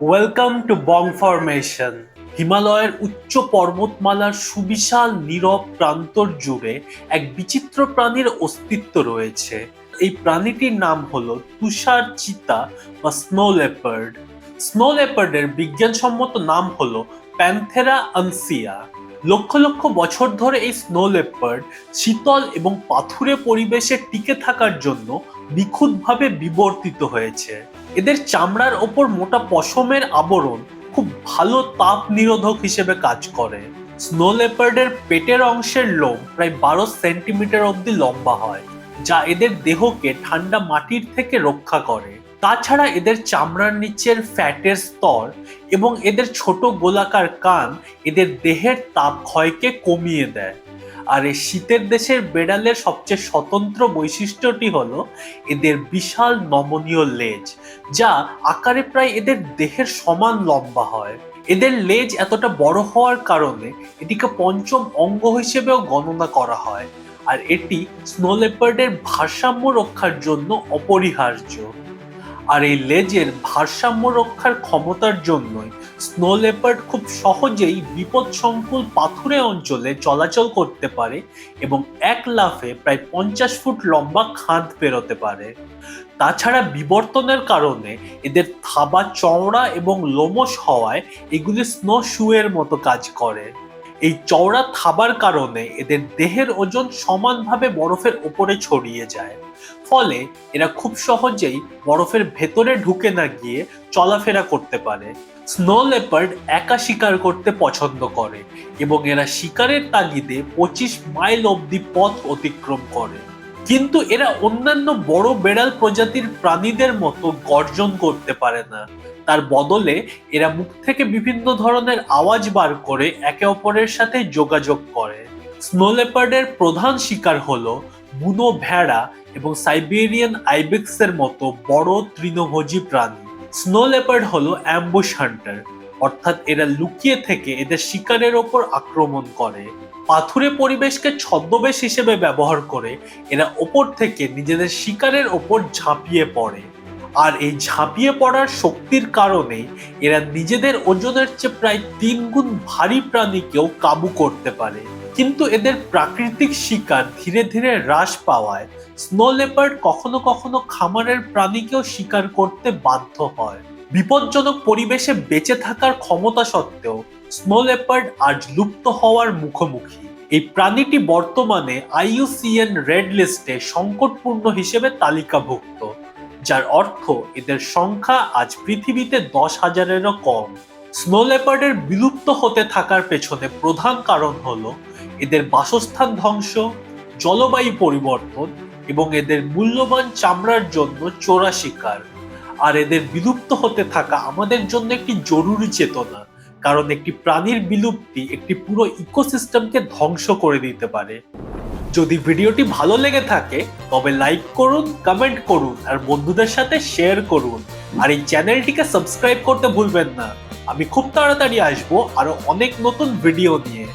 Welcome to Bong formation হিমালয়ের উচ্চ পর্বতমালার সুবিশাল নীরব প্রান্তর জুড়ে এক বিচিত্র প্রাণীর অস্তিত্ব রয়েছে। এই প্রাণীটির নাম হলো তুষার চিতা বা স্নো লেপার্ড স্নো লেপার্ডের বিজ্ঞানসম্মত নাম হলো প্যান্থেরা আনসিয়া লক্ষ লক্ষ বছর ধরে এই স্নো লেপার্ড শীতল এবং পাথুরে পরিবেশে টিকে থাকার জন্য নিখুঁতভাবে বিবর্তিত হয়েছে। এদের চামড়ার ওপর মোটা পশমের আবরণ খুব ভালো তাপ নিরোধক হিসেবে কাজ করে। স্নো লেপার্ডের পেটের অংশের লোম প্রায় বারো সেন্টিমিটার অবধি লম্বা হয়, যা এদের দেহকে ঠান্ডা মাটির থেকে রক্ষা করে। তাছাড়া এদের চামড়ার নিচের ফ্যাটের স্তর এবং এদের ছোট গোলাকার কান এদের দেহের তাপ ক্ষয়কে কমিয়ে দেয়। আর এই শীতের দেশের বেড়ালের সবচেয়ে স্বতন্ত্র বৈশিষ্ট্যটি হলো এদের বিশাল নমনীয় লেজ, যা আকারে প্রায় এদের দেহের সমান লম্বা হয়। এদের লেজ এতটা বড় হওয়ার কারণে এটিকে পঞ্চম অঙ্গ হিসেবেও গণনা করা হয়। আর এটি স্নো লেপার্ডের ভারসাম্য রক্ষার জন্য অপরিহার্য। আর এই লেজের ভারসাম্য রক্ষার ক্ষমতার জন্যই স্নো লেপার্ড খুব সহজেই বিপদসংকুল পাথুরে অঞ্চলে চলাচল করতে পারে এবং এক লাফে প্রায় পঞ্চাশ ফুট লম্বা খাঁদ পেরোতে পারে। তাছাড়া বিবর্তনের কারণে এদের থাবা, চওড়া এবং লোমশ হওয়ায় এগুলি স্নো শুয়ের মতো কাজ করে। এই চওড়া থাবার কারণে এদের দেহের ওজন সমানভাবে বরফের ওপরে ছড়িয়ে যায়। ফলে এরা খুব সহজেই বরফের ভেতরে ঢুকে না গিয়ে চলাফেরা করতে পারে। স্নো লেপার্ড একা শিকার করতে পছন্দ করে এবং এরা শিকারের তাগিদে পঁচিশ মাইল অব্দি পথ অতিক্রম করে। কিন্তু এরা অন্যান্য বড় বেড়াল প্রজাতির প্রাণীদের মতো গর্জন করতে পারে না। তার বদলে এরা মুখ থেকে বিভিন্ন ধরনের আওয়াজ বার করে একে অপরের সাথে যোগাযোগ করে। স্নো লেপার্ডের প্রধান শিকার হলো বুনো ভেড়া এবং সাইবেরিয়ান আইবেক্সের মতো বড় তৃণভোজী প্রাণী। স্নো লেপার্ড হলো অ্যাম্বুশ হান্টার, অর্থাৎ এরা লুকিয়ে থেকে এদের শিকারের ওপর আক্রমণ করে। পাথুরে পরিবেশকে ছদ্মবেশ হিসেবে ব্যবহার করে এরা ওপর থেকে নিজেদের শিকারের ওপর ঝাঁপিয়ে পড়ে। আর এই ঝাঁপিয়ে পড়ার শক্তির কারণে এরা নিজেদের ওজনের চেয়ে প্রায় তিন গুণ ভারী প্রাণীকেও কাবু করতে পারে। কিন্তু এদের প্রাকৃতিক শিকার ধীরে ধীরে হ্রাস পাওয়ায় স্নো লেপার্ড কখনো কখনো খামারের প্রাণীকেও শিকার করতে বাধ্য হয়। বিপজ্জনক পরিবেশে বেঁচে থাকার ক্ষমতা সত্ত্বেও স্নো লেপার্ড আজ লুপ্ত হওয়ার মুখোমুখি। এই প্রাণীটি বর্তমানে আইইউসিএন রেড লিস্টে সংকটপূর্ণ হিসেবে তালিকাভুক্ত, যার অর্থ এদের সংখ্যা আজ পৃথিবীতে দশ হাজারেরও কম। স্নো লেপার্ডের বিলুপ্ত হতে থাকার পেছনে প্রধান কারণ হল এদের বাসস্থান ধ্বংস, জলবায়ু পরিবর্তন এবং এদের মূল্যবান চামড়ার জন্য চোরা শিকার আর এদের বিলুপ্ত হতে থাকা আমাদের জন্য একটি জরুরি চেতনা কারণ একটি প্রাণীর বিলুপ্তি একটি পুরো ইকোসিস্টেমকে ধ্বংস করে দিতে পারে। যদি ভিডিওটি ভালো লেগে থাকে, তবে লাইক করুন, কমেন্ট করুন, আর বন্ধুদের সাথে শেয়ার করুন। আর এই চ্যানেলটিকে সাবস্ক্রাইব করতে ভুলবেন না। আমি খুব তাড়াতাড়ি আসব আরও অনেক নতুন ভিডিও নিয়ে।